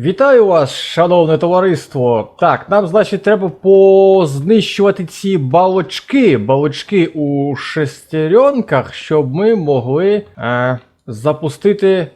Вітаю вас, шановне товариство. Так, нам, значить, треба познищувати ці балочки, балочки у шестеренках, щоб ми могли е, запустити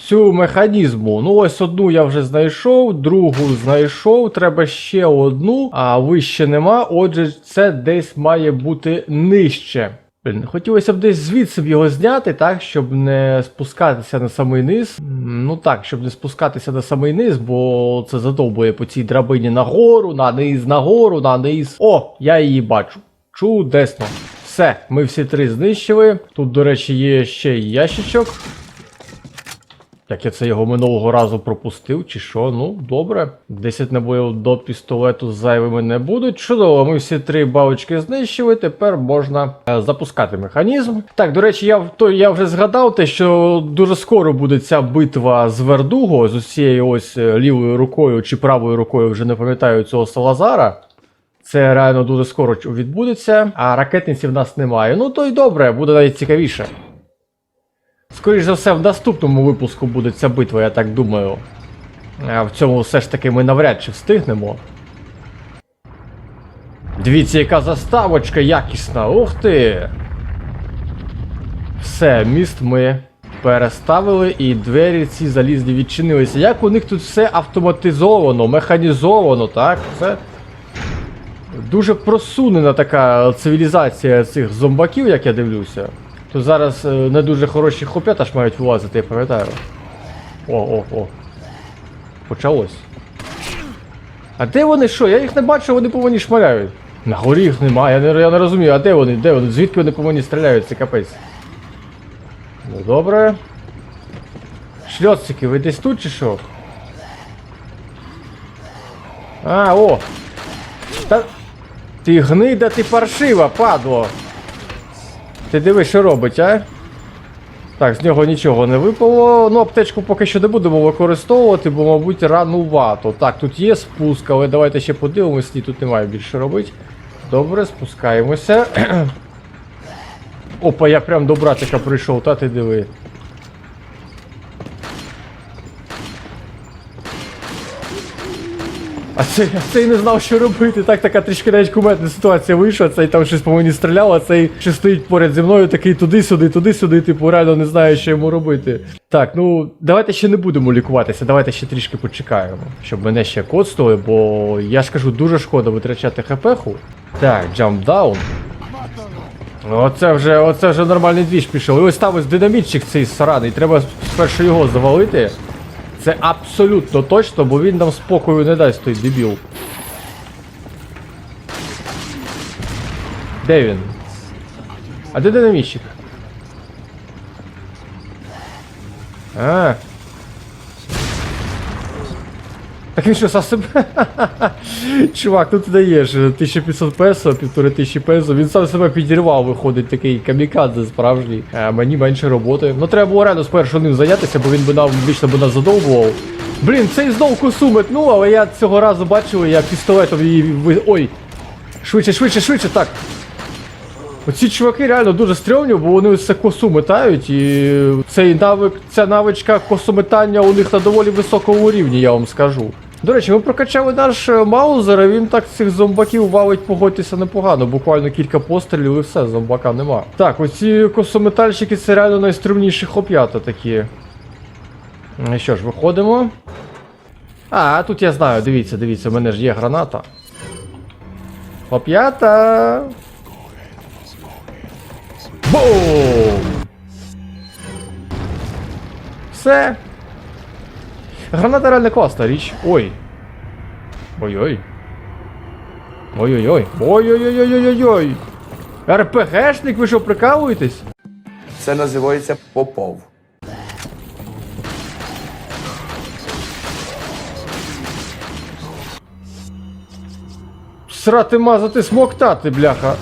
цю механізму. Ну, ось одну я вже знайшов, другу знайшов, треба ще одну, а вище нема. Отже, це десь має бути нижче. Блін, хотілося б десь звідси б його зняти, так, щоб не спускатися на самий низ. Ну так, щоб не спускатися на самий низ, бо це задовбує по цій драбині нагору, на низ, нагору, на низ. О, я її бачу. Чудесно. Все, ми всі три знищили. Тут, до речі, є ще ящичок. Як я це його минулого разу пропустив, чи що? Ну, добре. 10 набоїв до пістолету зайвими не будуть. Чудово, ми всі три балочки знищили. Тепер можна е, запускати механізм. Так, до речі, я, то, я вже згадав те, що дуже скоро буде ця битва з Вердуго, з усією ось е, лівою рукою чи правою рукою, вже не пам'ятаю цього Салазара. Це реально дуже скоро відбудеться, а ракетниці в нас немає. Ну то й добре, буде навіть цікавіше. Скоріше за все, в наступному випуску буде ця битва, я так думаю. А в цьому все ж таки ми навряд чи встигнемо. Дивіться, яка заставочка якісна. Ух ти! Все, міст ми переставили і двері ці залізні відчинилися. Як у них тут все автоматизовано, механізовано, так? Це дуже просунена така цивілізація цих зомбаків, як я дивлюся. Тут зараз е, не дуже хороші хопята ж мають вилазити, я пам'ятаю. О, о, о. Почалось. А де вони що? Я їх не бачу, вони по мені шмаляють. На горі їх немає, я не, я не розумію, а де вони? Де вони? Звідки вони по мені стріляють? Це капець. Ну добре. Шльоцики, ви десь тут чи що? А, о! Та... Ти гнида, ти паршива, падло! Ти диви, що робить, а? Так, з нього нічого не випало. Ну, аптечку поки що не будемо використовувати, бо, мабуть, ранувато. Так, тут є спуск, але давайте ще подивимось, ні, тут немає більше робити. Добре, спускаємося. Опа, я прям до братика прийшов, та ти диви. А цей, а цей не знав, що робити. Так така трішки навіть куметна ситуація вийшла. Цей там щось по мені стріляв, а цей що стоїть поряд зі мною, такий туди-сюди, туди-сюди, типу, реально не знає, що йому робити. Так, ну давайте ще не будемо лікуватися, давайте ще трішки почекаємо, щоб мене ще коцтували, бо я ж кажу, дуже шкода витрачати хпху. Так, down. Оце вже, оце вже нормальний двіж пішов. І ось там ось динамітчик цей сраний, треба спершу його завалити. Це абсолютно точно, бо він нам спокою не дасть той дебіл. Де він? А де динамічник? А. Так він що сам себе. Чувак, ну ти даєш 1500 песо, 1500 песо, він сам себе підірвав, виходить такий камікадзе справжній. А мені менше роботи. Ну треба було реально спершу ним зайнятися, бо він би нам вічно би нас задовбував. Блін, цей знов косу метнув, але я цього разу бачив, я пістолетом її. Ой! Швидше, швидше, швидше, так. Оці чуваки реально дуже стрьомні, бо вони це косу метають, і цей навик, ця навичка косометання у них на доволі високому рівні, я вам скажу. До речі, ми прокачали наш е, маузер, а він так цих зомбаків валить, погодьтеся непогано. Буквально кілька пострілів і все, зомбака нема. Так, оці косометальщики це реально найстрімніші хлоп'ята такі. Ну Що ж, виходимо. А, тут я знаю, дивіться, дивіться, в мене ж є граната. Хлоп'ята! Бум! Все. Граната реально класна річ. Ой. Ой-ой. Ой-ой-ой. Ой-ой-ой-ой-ой-ой. РПГшник, ви що, прикалуєтесь? Це називається Попов. Срати мазати смоктати, бляха.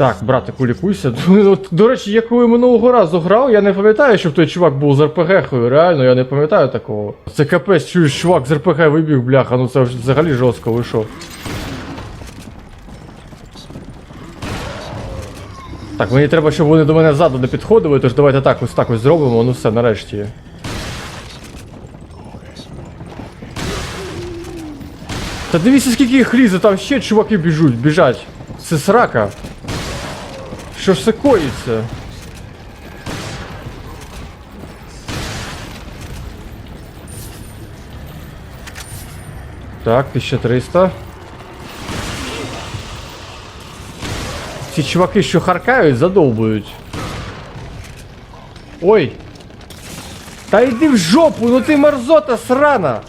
Так, братику, лікуйся. От, До речі, я коли минулого разу грав, я не пам'ятаю, щоб той чувак був з РПГ-хою. Реально, я не пам'ятаю такого. Це капець, чуєш, чувак з РПГ вибіг, бляха, ну це взагалі жорстко вийшов. Так, мені треба, щоб вони до мене ззаду не підходили, тож давайте так ось так ось зробимо, ну все, нарешті. Та дивіться, скільки їх лізе, там ще чуваки біжуть, біжать. Це срака. Що ж це коїться? Так, 1300. Ці чуваки, що харкають, задовбують. Ой! Та йди в жопу, ну ти мерзота срана!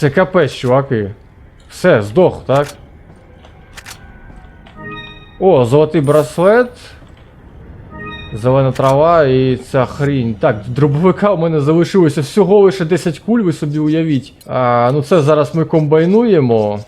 Це капець, чуваки. Все, здох, так? О, золотий браслет. Зелена трава і ця хрінь. Так, дробовика у мене залишилося всього лише 10 куль, ви собі уявіть. А, ну це зараз ми комбайнуємо.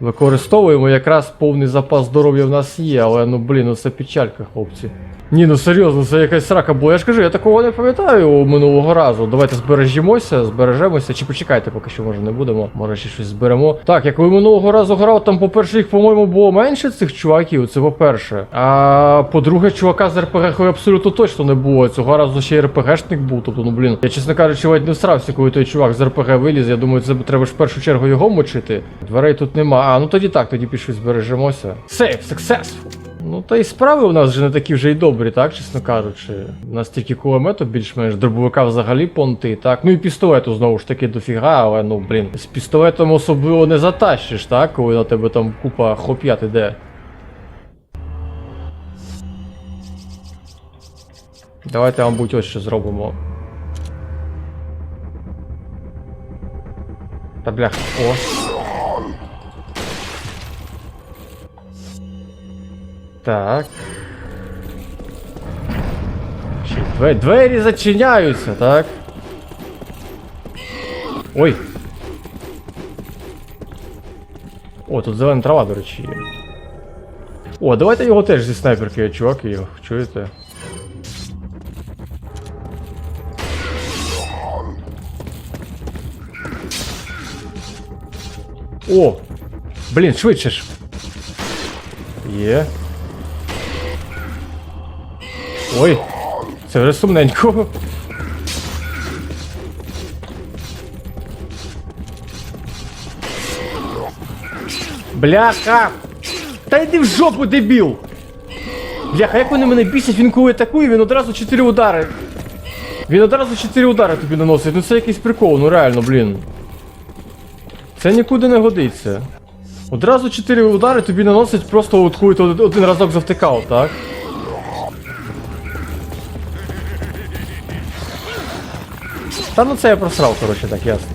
Використовуємо якраз повний запас здоров'я в нас є, але ну блін, ну це печалька, хлопці. Ні, ну серйозно, це якась срака була. Я ж кажу, я такого не пам'ятаю минулого разу. Давайте збережімося, збережемося. Чи почекайте, поки що може не будемо. Може ще щось зберемо. Так, як ви минулого разу грав, там, по-перше, їх, по-моєму, було менше цих чуваків, це по-перше. А по-друге, чувака з РПГ абсолютно точно не було. Цього разу ще й РПГшник був. Тобто, ну блін. Я, чесно кажучи, ледь не всрався, коли той чувак з РПГ виліз. Я думаю, це треба ж в першу чергу його мочити. Дверей тут нема. А, ну тоді так, тоді пішли збережемося. Сейф, successful. Ну та й справи у нас вже не такі вже й добрі, так, чесно кажучи. У нас тільки кулемету більш-менш, дробовика взагалі понти, так. Ну і пістолету знову ж таки дофіга, але ну блін. З пістолетом особливо не затащиш, так, коли на тебе там купа хлоп'ят іде. Давайте, мабуть, ось що зробимо. Та бляха, о. Так. Ще й двері, двері зачиняються, так? Ой. О, тут зелена трава, до речі, є. О, давайте його теж зі снайперки, чуваки, його, чуєте? О! Блін, швидше ж. Є. Ой, це вже сумненько. Бляха! Та йди в жопу, дебіл! Бляха, як вони мене бісять, він коли атакує, він одразу 4 удари. Він одразу 4 удари тобі наносить. Ну це якийсь прикол, ну реально, блін. Це нікуди не годиться. Одразу 4 удари тобі наносить просто от один один разок завтикав, так? Та ну це я просрав, коротше, так ясно.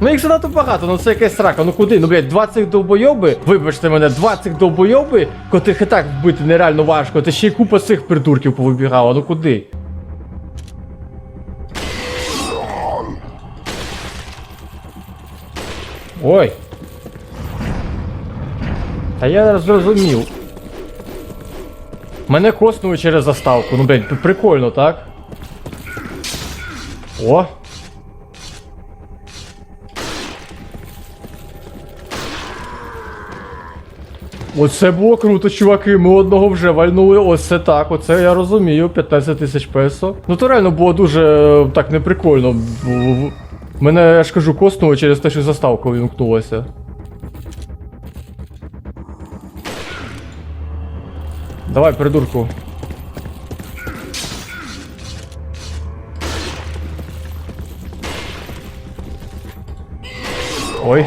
Ну їх занадто багато, ну це якась срака. Ну куди? Ну блядь, 20 довбойоби, вибачте мене, 20 довбойоби, котрих і так вбити нереально важко, та ще й купа цих придурків повибігала, ну куди? Ой. Та я зрозумів. Мене коснули через заставку. Ну, блядь, прикольно, так? О! Оце було круто, чуваки. Ми одного вже вальнули. Ось це так, оце я розумію. 15 тисяч песо. Ну то реально було дуже е, так неприкольно. Мене, я ж кажу, коснуло через те, що заставка вімкнулася. Давай, придурку. Ой.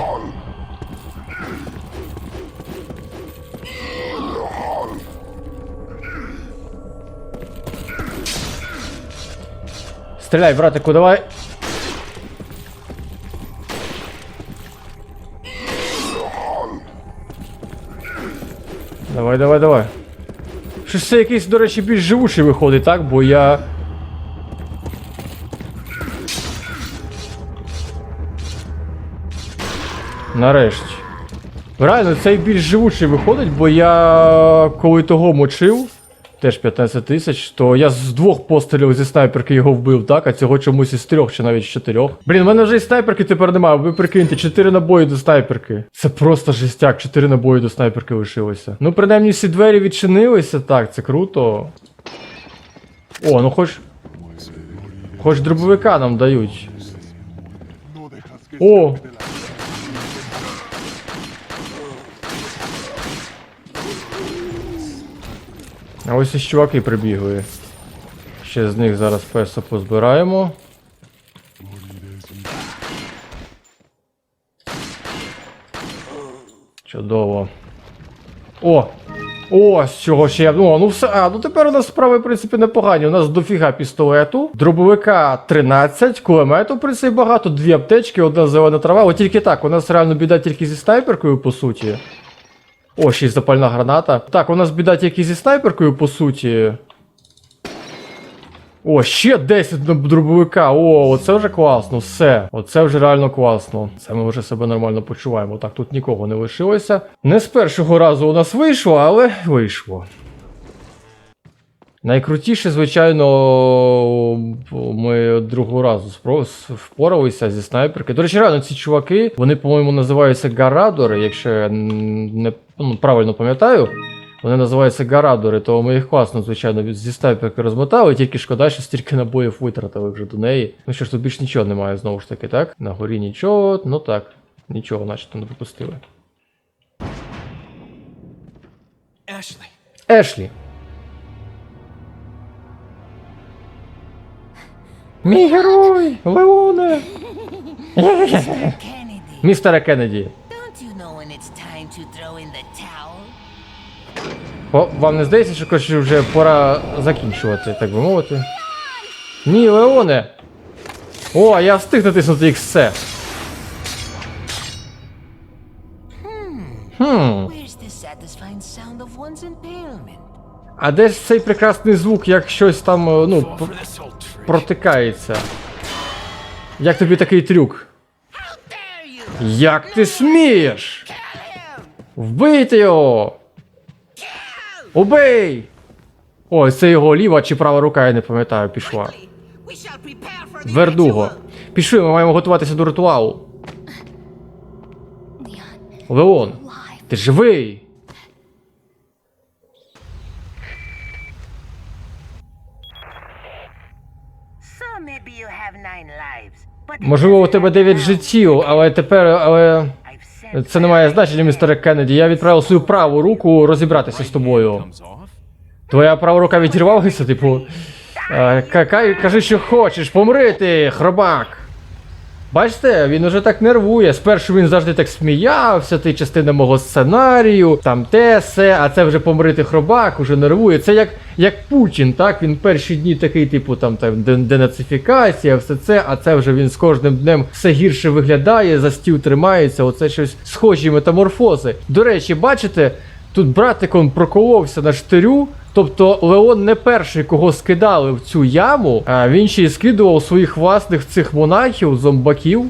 Стреляй, братику, давай. Давай, давай, давай. Щось це якийсь, до речі, більш живучий виходить, так? Бо я. Нарешті. Реально, цей більш живучий виходить, бо я коли того мочив, теж 15 тисяч, то я з двох пострілів зі снайперки його вбив, так? А цього чомусь із трьох чи навіть з чотирьох. Блін, в мене вже і снайперки тепер немає. Ви прикиньте, 4 набої до снайперки. Це просто жестяк, 4 набої до снайперки лишилося. Ну, принаймні, всі двері відчинилися, так, це круто. О, ну хоч. Хоч дробовика нам дають. О! А ось і чуваки прибігли. Ще з них зараз песо позбираємо. Чудово. О! О, з чого ще я. О, ну все. А, ну тепер у нас справи, в принципі, непогані. У нас дофіга пістолету, дробовика 13, кулемету, в принципі, багато, дві аптечки, одна зелена трава. От тільки так, у нас реально біда тільки зі снайперкою, по суті. О, ще й запальна граната. Так, у нас біда тільки зі снайперкою, по суті. О, ще 10 дробовика. О, оце вже класно, все. Оце вже реально класно. Це ми вже себе нормально почуваємо. Так, тут нікого не лишилося. Не з першого разу у нас вийшло, але вийшло. Найкрутіше, звичайно, ми другого разу впоралися зі снайперки. До речі, реально ці чуваки, вони, по-моєму, називаються гарадори, якщо я не ну, правильно пам'ятаю. Вони називаються гарадори, то ми їх класно, звичайно, зі снайперки розмотали, тільки шкода, що стільки набоїв витратили вже до неї. Ну що ж, тут більш нічого немає, знову ж таки, так? На горі нічого, ну так, нічого начебто не пропустили. Ashley. Ешлі. Мій герой! Леоне! Містере Кеннеді. О, вам не здається, що коротше, вже пора закінчувати, так би мовити. Ні, Леоне! О, я встиг натиснути XC. Хм. Where's the satisfying sound of one's impalement? А де ж цей прекрасний звук, як щось там, е, ну, протикається? Як тобі такий трюк? Як ти смієш? Вбийте його! Убий! Ой, це його ліва чи права рука, я не пам'ятаю, пішла. Вердуго. Пішли, ми маємо готуватися до ритуалу. Леон, ти живий! Можливо, у тебе matter 9 життів, але тепер. але. Це не має значення, містере Кеннеді. Я відправив свою праву руку розібратися з тобою. Твоя права рука відірвалася, типу. е, ка- ка- Кажи, що хочеш, помри ти, хробак. Бачите, він уже так нервує. Спершу він завжди так сміявся, ти частина мого сценарію, там те, се, а це вже помрити хробак, уже нервує. Це як, як Путін, так? Він перші дні такий, типу, там, там денацифікація, все це, а це вже він з кожним днем все гірше виглядає, за стіл тримається, оце щось схожі метаморфози. До речі, бачите, тут братик он проколовся на штирю. Тобто Леон не перший, кого скидали в цю яму, а він ще й скидував своїх власних цих монахів, зомбаків.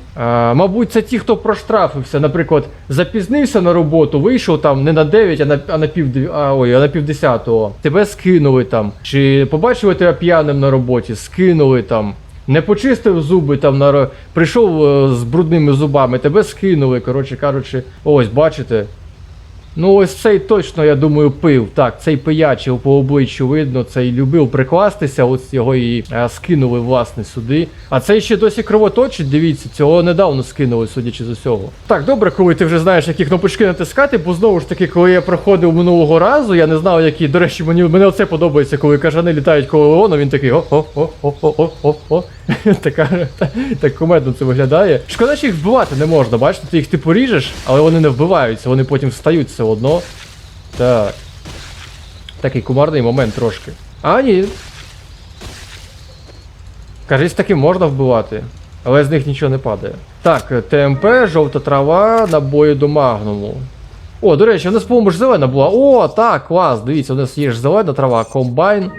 Мабуть, це ті, хто проштрафився. Наприклад, запізнився на роботу, вийшов там не на 9, а на, а на пів а, ой, а на півдесятого. Тебе скинули там. Чи побачили тебе п'яним на роботі, скинули там. Не почистив зуби там на прийшов е, з брудними зубами, тебе скинули. Коротше кажучи, ось бачите. Ну, ось цей точно, я думаю, пив. Так, цей пиячив по обличчю видно, цей любив прикластися, ось його і е, скинули, власне, сюди. А цей ще досі кровоточить, дивіться, цього недавно скинули, судячи з усього. Так, добре, коли ти вже знаєш, які кнопочки натискати, бо знову ж таки, коли я проходив минулого разу, я не знав, які. До речі, мені мене оце подобається, коли кажани літають коло Леона, він такий о-о-о-о-о-о-о. Така так кумедно це виглядає. Шкода, що їх вбивати не можна, бачите, ти їх типу ріжеш, але вони не вбиваються, вони потім встають все одно. Так. Такий кумарний момент трошки. А, ні. Кажись, таки можна вбивати, але з них нічого не падає. Так, ТМП, жовта трава, набої до магнуму. О, до речі, у нас, по-моєму, зелена була. О, так, клас, дивіться, у нас є ж зелена трава, комбайн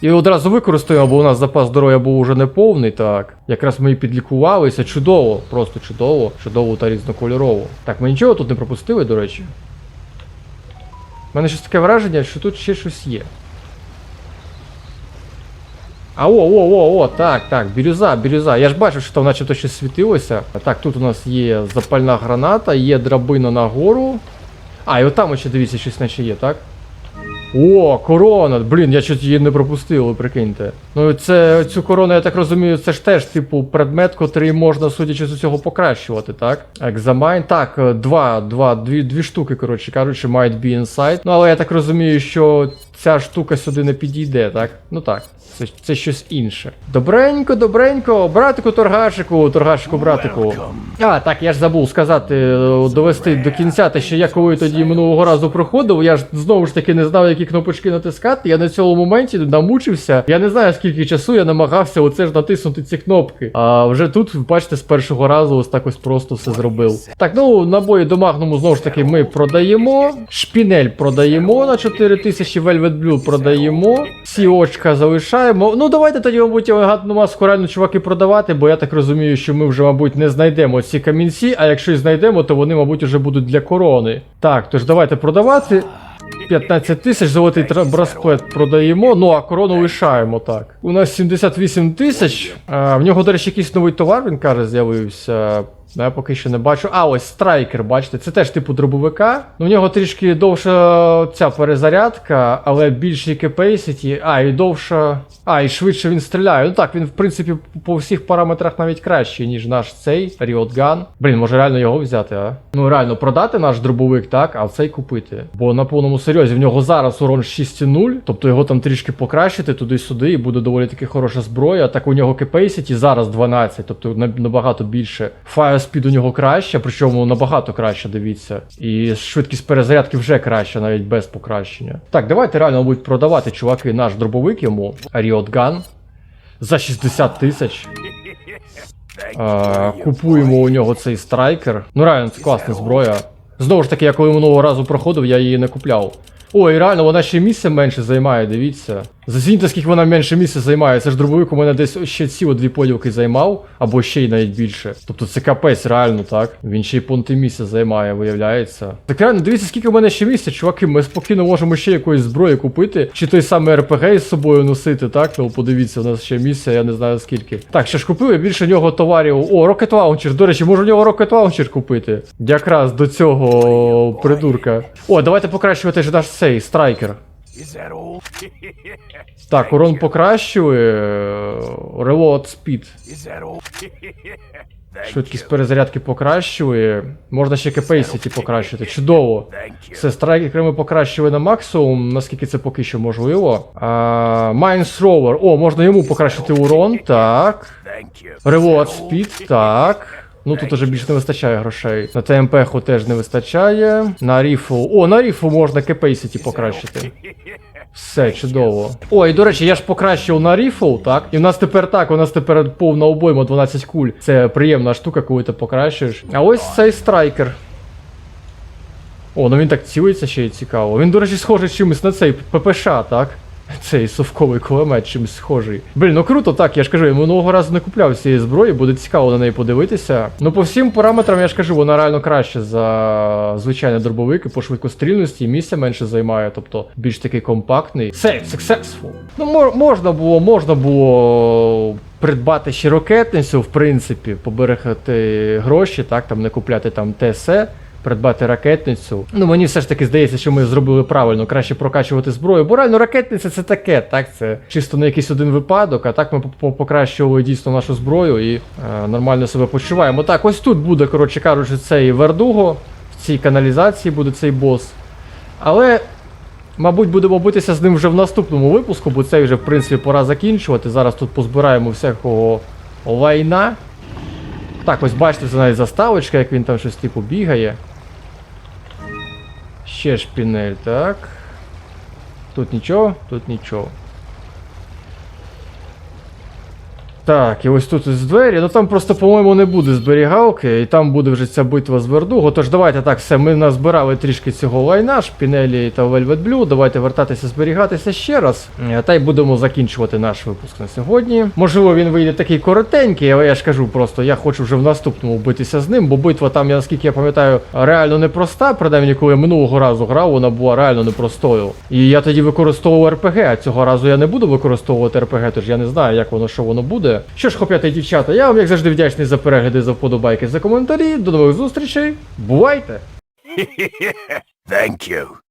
І одразу використаємо, бо у нас запас здоров'я був уже не повний. Так. Якраз ми і підлікувалися. Чудово, просто чудово, чудово та різнокольорово. Так, ми нічого тут не пропустили, до речі. У мене щось таке враження, що тут ще щось є. А о, о, о, о, так, так, бірюза, бірюза. Я ж бачив, що там начебто щось світилося. Так, тут у нас є запальна граната, є драбина нагору. А, і отам ще дивіться, щось наче є, так? О, корона! Блін, я щось її не пропустив, прикиньте. Ну це цю корону, я так розумію, це ж теж, типу, предмет, котрий можна, судячи з усього, покращувати, так? Екзамайн. Так, е, два, два, дві, дві штуки, коротше кажучи, мають be inside. Ну, але я так розумію, що ця штука сюди не підійде, так? Ну так. Це, це щось інше. Добренько, добренько, братику торгашику, торгашику, братику. А, так, я ж забув сказати, е, довести до кінця те, що я коли тоді минулого разу проходив, я ж знову ж таки не знав, які кнопочки натискати. Я на цьому моменті намучився. Я не знаю, скільки часу я намагався оце ж натиснути ці кнопки. А вже тут, бачите, з першого разу ось так ось просто все зробив. Так, ну набої до магнуму знову ж таки ми продаємо. Шпінель продаємо на 4000, Velvet Blue продаємо. Всі очка залишаємо. Ну давайте тоді, мабуть, елегантну маску реально чуваки продавати, бо я так розумію, що ми вже, мабуть, не знайдемо ці камінці, а якщо і знайдемо, то вони, мабуть, вже будуть для корони. Так, тож давайте продавати. 15 тисяч, золотий браслет продаємо, ну а корону лишаємо так. У нас 78 тисяч. В нього, до речі, якийсь новий товар, він каже, з'явився. Ну, Я поки що не бачу. А, ось страйкер, бачите, це теж типу дробовика. Ну, в нього трішки довша ця перезарядка, але більший capacity. А, і довша. А, і швидше він стріляє. Ну так, він, в принципі, по всіх параметрах навіть кращий, ніж наш цей Riot Gun. Блін, може реально його взяти, а? Ну реально продати наш дробовик, так, а цей купити. Бо на повному серйозі в нього зараз урон 6,0, тобто його там трішки покращити туди-сюди, і буде доволі таки хороша зброя. Так у нього capacity зараз 12, тобто набагато більше. Fire speed у нього краще, причому набагато краще, дивіться. І швидкість перезарядки вже краще, навіть без покращення. Так, давайте реально, мабуть, продавати, чуваки, наш дробовик йому. Riot Gun. За 60 тисяч. Купуємо у нього цей страйкер. Ну реально, це класна зброя. Знову ж таки, я коли минулого разу проходив, я її не купляв. Ой, реально, вона ще місце менше займає, дивіться. Заціньте, скільки вона менше місця займає. Це ж дробовик у мене десь ще ці дві поділки займав, або ще й навіть більше. Тобто це капець, реально, так? Він ще й понти місця займає, виявляється. Так реально, дивіться, скільки в мене ще місця, чуваки. Ми спокійно можемо ще якоїсь зброї купити, чи той самий РПГ з собою носити, так? Ну подивіться, у нас ще місця, я не знаю скільки. Так, що ж купили більше нього товарів. О, Rocket Launcher. До речі, можу в нього Rocket Launcher купити. Якраз до цього придурка. О, давайте покращувати ж наш цей страйкер. Так, урон покращили. Reload speed. Швидкість перезарядки покращили. Можна ще capacity покращити. Чудово. Все, страйкери ми покращили на максимум, наскільки це поки що можливо. Mine О, можна йому покращити урон. Так. Reload speed. Так. Ну тут уже більше не вистачає грошей. На ТМП теж не вистачає. На ріфу. О, на ріфу можна capacity покращити. Все, чудово. О, і до речі, я ж покращив на ріфл, так? І в нас тепер так, у нас тепер повна обойма 12 куль. Це приємна штука, коли ти покращуєш. А ось цей страйкер. О, ну він так цілиться ще й цікаво. Він, до речі, схожий чимось на цей ППШ, так? Цей совковий кулемет чимось схожий. Блін, ну круто, так, я ж кажу, я минулого разу не купляв цієї зброї, буде цікаво на неї подивитися. Ну, по всім параметрам, я ж кажу, вона реально краще за звичайний дробовик і по швидкострільності, місця менше займає, тобто більш такий компактний. Save, successful. Ну, мор- можна було, можна було придбати ще ракетницю, в принципі, поберегти гроші, так, там не купляти там ТСЕ придбати ракетницю. Ну мені все ж таки здається, що ми зробили правильно, краще прокачувати зброю. Бо реально ракетниця це таке, так це чисто на якийсь один випадок. А так ми покращували дійсно нашу зброю і е, нормально себе почуваємо. Так, ось тут буде, коротше кажучи, цей вердуго, в цій каналізації буде цей бос. Але. Мабуть, будемо битися з ним вже в наступному випуску, бо цей вже, в принципі, пора закінчувати. Зараз тут позбираємо всякого лайна. Так, ось бачите, це навіть заставочка, як він там щось типу бігає. Ще шпінель, так. Тут нічого, тут нічого. Так, і ось тут ось двері. Ну там просто, по-моєму, не буде зберігалки, і там буде вже ця битва з Вердуго. Тож давайте так, все, ми назбирали трішки цього лайна, шпінелі та Velvet Blue. Давайте вертатися, зберігатися ще раз. Е, Та й будемо закінчувати наш випуск на сьогодні. Можливо, він вийде такий коротенький, але я ж кажу просто, я хочу вже в наступному битися з ним, бо битва там, я наскільки я пам'ятаю, реально непроста. Принаймні, коли я минулого разу грав, вона була реально непростою. І я тоді використовував РПГ, а цього разу я не буду використовувати РПГ, тож я не знаю, як воно, що воно буде. Що ж, хлоп'ята і дівчата, я вам як завжди вдячний за перегляди, за вподобайки, за коментарі. До нових зустрічей. Бувайте! Thank you.